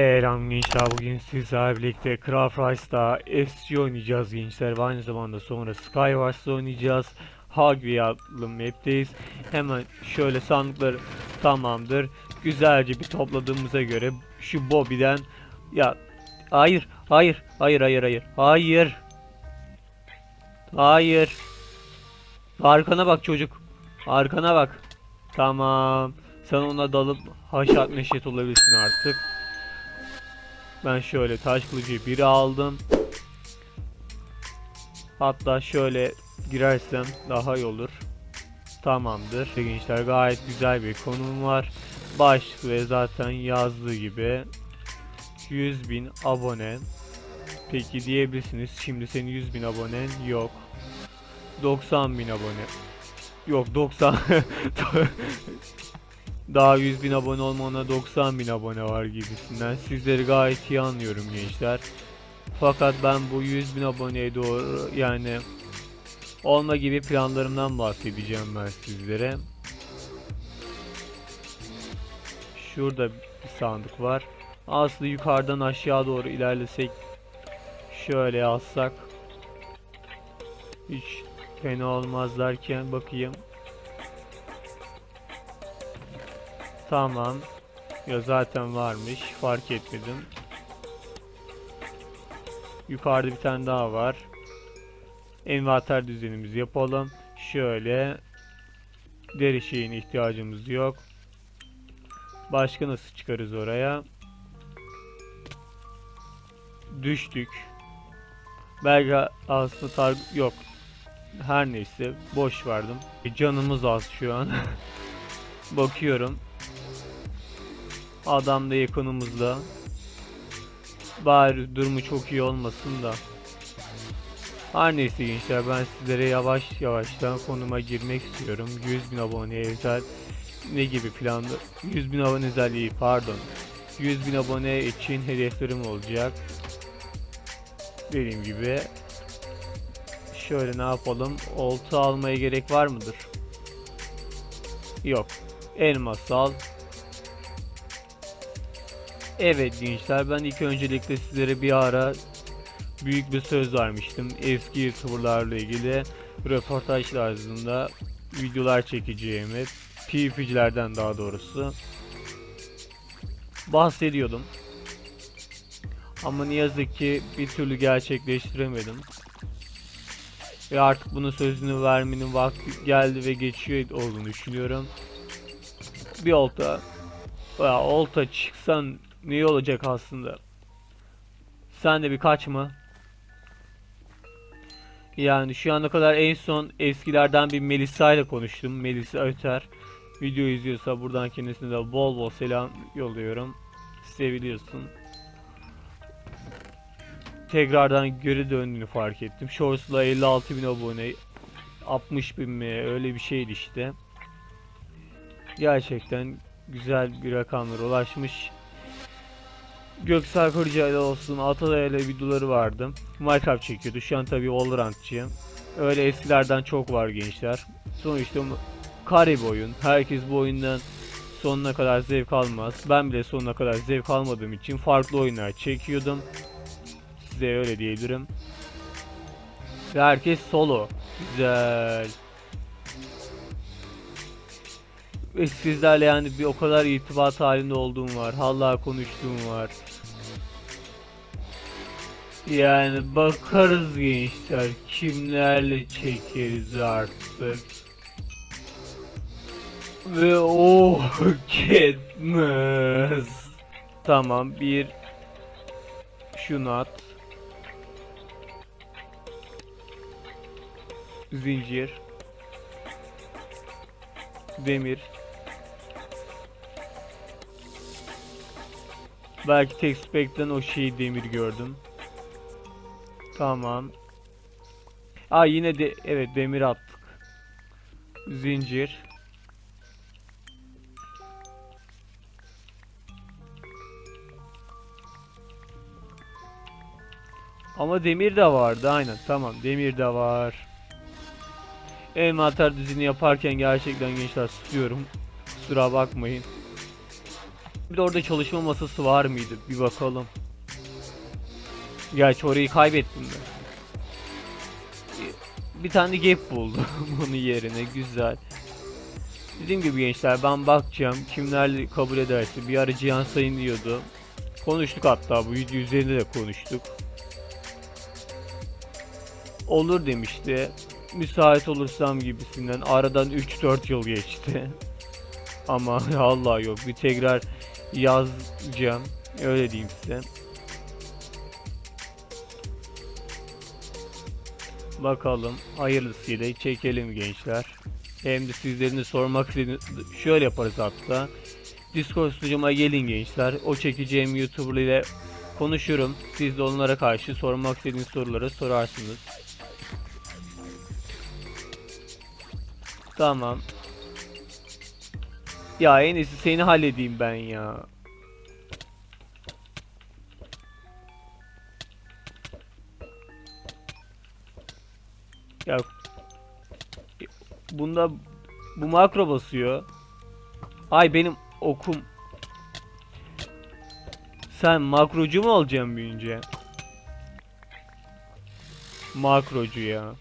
Selam gençler bugün sizlerle birlikte Craft Rice'da SC oynayacağız gençler ve aynı zamanda sonra Skywars'da oynayacağız. Huggy adlı map'teyiz. Hemen şöyle sandıkları tamamdır. Güzelce bir topladığımıza göre şu Bobby'den ya hayır hayır hayır hayır hayır hayır. Hayır. Arkana bak çocuk. Arkana bak. Tamam. Sen ona dalıp haşat neşet olabilirsin artık ben şöyle taş kılıcı biri aldım. Hatta şöyle girersem daha iyi olur. Tamamdır. Gençler gayet güzel bir konum var. Başlığı zaten yazdığı gibi 100.000 abone. Peki diyebilirsiniz şimdi senin 100.000 abonen yok. 90.000 abone. Yok 90 daha 100 bin abone olmana 90 bin abone var gibisinden. Sizleri gayet iyi anlıyorum gençler. Fakat ben bu 100 bin aboneye doğru yani olma gibi planlarımdan bahsedeceğim ben sizlere. Şurada bir sandık var. Aslında yukarıdan aşağı doğru ilerlesek şöyle alsak hiç fena olmaz derken bakayım. Tamam. Ya zaten varmış. Fark etmedim. Yukarıda bir tane daha var. Envanter düzenimizi yapalım. Şöyle. Deri şeyine ihtiyacımız yok. Başka nasıl çıkarız oraya? Düştük. Belki aslında tar yok. Her neyse boş verdim. Canımız az şu an. Bakıyorum. Adam da yakınımızda. Bari durumu çok iyi olmasın da. Her neyse gençler ben sizlere yavaş yavaştan konuma girmek istiyorum. 100 bin aboneye özel ne gibi planlı 100 bin abone özelliği pardon 100 bin abone için hedeflerim olacak. Dediğim gibi şöyle ne yapalım olta almaya gerek var mıdır? Yok. Elmas al. Evet gençler ben ilk öncelikle sizlere bir ara büyük bir söz vermiştim. Eski YouTuber'larla ilgili röportaj tarzında videolar çekeceğimi, PvP'cilerden daha doğrusu bahsediyordum. Ama ne yazık ki bir türlü gerçekleştiremedim. Ve artık bunun sözünü vermenin vakti geldi ve geçiyor olduğunu düşünüyorum. Bir olta ya olta çıksan iyi olacak aslında. Sen de birkaç mı? Yani şu ana kadar en son eskilerden bir Melisa ile konuştum. Melisa Öter. Video izliyorsa buradan kendisine de bol bol selam yolluyorum. Seviliyorsun. Tekrardan geri döndüğünü fark ettim. Shorts'la 56 bin abone 60 bin mi öyle bir şeydi işte. Gerçekten güzel bir rakamlara ulaşmış. Göksel Kırca'yla olsun Atalay'la videoları vardı. Minecraft çekiyordu. Şu an tabii Valorantçı. Öyle eskilerden çok var gençler. Sonuçta kare bir oyun. Herkes bu oyundan sonuna kadar zevk almaz. Ben bile sonuna kadar zevk almadığım için farklı oyunlar çekiyordum. Size öyle diyebilirim. Ve herkes solo. Güzel. Sizlerle yani bir o kadar irtibat halinde olduğum var. Hala konuştuğum var. Yani bakarız gençler kimlerle çekeriz artık. Ve oh gitmez. Tamam bir şunu at. Zincir. Demir. Belki tek spekten o şeyi demir gördüm. Tamam. Aa yine de evet demir attık. Zincir. Ama demir de vardı aynen tamam demir de var. Envanter düzeni yaparken gerçekten gençler susuyorum. Kusura bakmayın. Bir de orada çalışma masası var mıydı? Bir bakalım. Gerçi orayı kaybettim ben. Bir tane gap buldum bunun yerine güzel. Dediğim gibi gençler ben bakacağım kimler kabul ederse bir ara Cihan Sayın diyordu. Konuştuk hatta bu video üzerinde de konuştuk. Olur demişti. Müsait olursam gibisinden aradan 3-4 yıl geçti. Ama Allah yok bir tekrar yazacağım. Öyle diyeyim size. Bakalım hayırlısıyla çekelim gençler. Hem de sizlerin de sormak istediğiniz şöyle yaparız hatta. Discord sunucuma gelin gençler. O çekeceğim YouTuber ile konuşurum. Siz de onlara karşı sormak istediğiniz soruları sorarsınız. Tamam. Ya en iyisi seni halledeyim ben ya. Ya bunda bu makro basıyor. Ay benim okum. Sen makrocu mu olacaksın büyüyünce? Makrocu ya.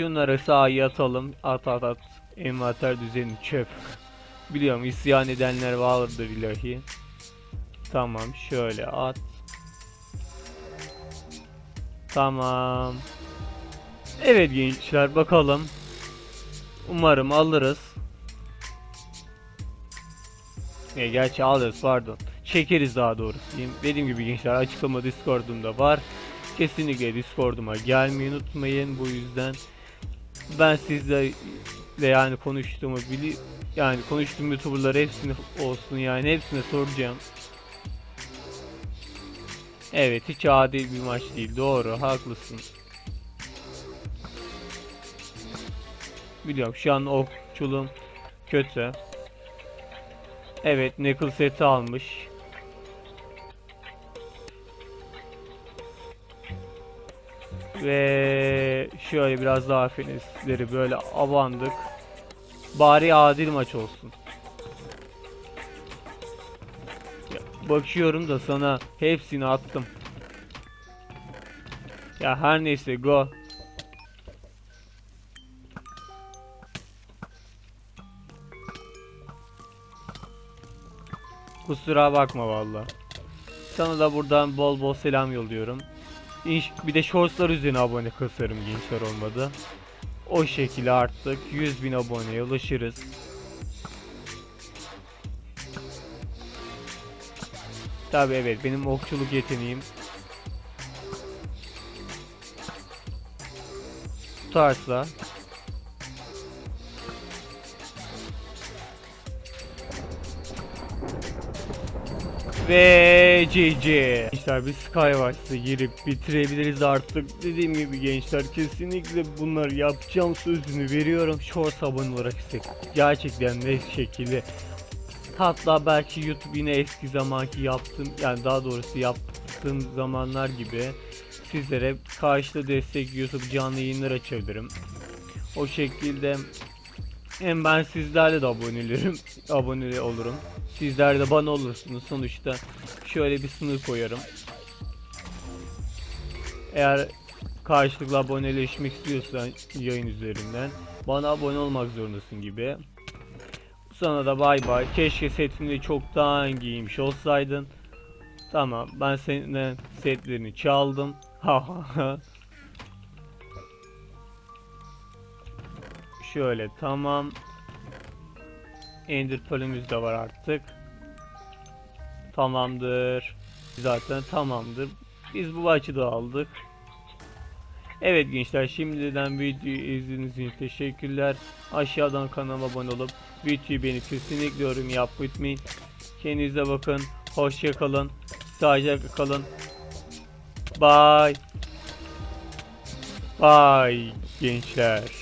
Şunları sağa atalım. At at at. Envanter düzeni çöp. Biliyorum isyan edenler vardır ilahi. Tamam şöyle at. Tamam. Evet gençler bakalım. Umarım alırız. Ya gerçi alırız pardon. Çekeriz daha doğrusu. Dediğim gibi gençler açıklama Discord'umda var. Kesinlikle Discord'uma gelmeyi unutmayın bu yüzden. Ben sizlerle yani konuştuğumu bili yani konuştuğum YouTuber'ları hepsini olsun yani hepsine soracağım. Evet hiç adil bir maç değil doğru haklısın. Biliyorum şu an okçuluğum kötü. Evet Knuckle seti almış. Ve şöyle biraz daha finesleri böyle abandık. Bari adil maç olsun. Ya, bakıyorum da sana hepsini attım. Ya her neyse go. Kusura bakma valla. Sana da buradan bol bol selam yolluyorum. İnş bir de shortslar üzerine abone kasarım gençler olmadı. O şekilde artık 100 bin aboneye ulaşırız. Tabi evet benim okçuluk yeteneğim tutarsa Ve GG. Gençler bir Skywatch'ta girip bitirebiliriz artık. Dediğim gibi gençler kesinlikle bunları yapacağım sözünü veriyorum. Short abone olarak istek. Gerçekten ne şekilde. Hatta belki YouTube yine eski zamanki yaptığım yani daha doğrusu yaptığım zamanlar gibi sizlere karşıda destek YouTube canlı yayınlar açabilirim. O şekilde hem ben sizlerle de abonelerim, abone olurum. Sizler de bana olursunuz sonuçta. Şöyle bir sınır koyarım. Eğer karşılıklı aboneleşmek istiyorsan yayın üzerinden bana abone olmak zorundasın gibi. Sana da bay bay. Keşke setini çoktan giymiş olsaydın. Tamam ben senin setlerini çaldım. Ha ha ha. Şöyle tamam. Ender Pearl'ümüz de var artık. Tamamdır. Zaten tamamdır. Biz bu maçı da aldık. Evet gençler şimdiden videoyu izlediğiniz için teşekkürler. Aşağıdan kanalıma abone olup videoyu beğenip kesinlikle yorum yapmayı unutmayın. Kendinize bakın. Hoşça kalın. Sağlıcakla kalın. Bye. Bye gençler.